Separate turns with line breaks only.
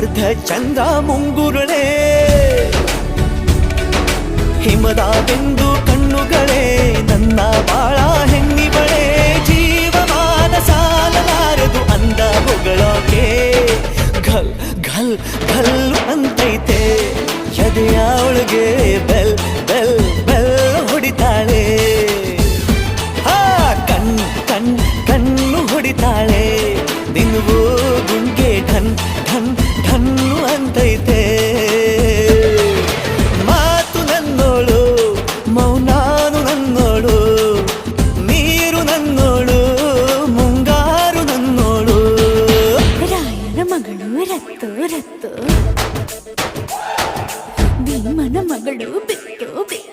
ಮುಗ್ಧ ಚಂದ್ರ ಮುಂಗುರುಳೇ. ಹಿಮದ ಬಿಂದು ಕಣ್ಣುಗಳೇ, ನನ್ನ ಬಾಳ ಹೆಣ್ಣಿಬಳೆ ಜೀವಮಾನ ಸಾಲಲಾರದು ಅಂದ ಹೊಗಳೋಕೆ. ಘಲ್ ಘಲ್ ಘಲ್ ಅಂತೈತೆ. ಎದೆಯ ಒಳಗೆ ಬೆಲ್ ಬೆಲ್ ಬೆಲ್ ಹೊಡಿತಾಳೆ. ಕಣ್ ಕಣ್, ಕಣ್ಣು ಹೊಡಿತಾಳೆ. ఉన్నట్టయితే మాతు నన్నోడు మౌనాను నన్నోడు నీరు నన్నోడు ముంగారు నన్నోడు.
రాయన మగడు రత్తు రత్తు. భీమನ మగడు బిట్టు బిట్టు.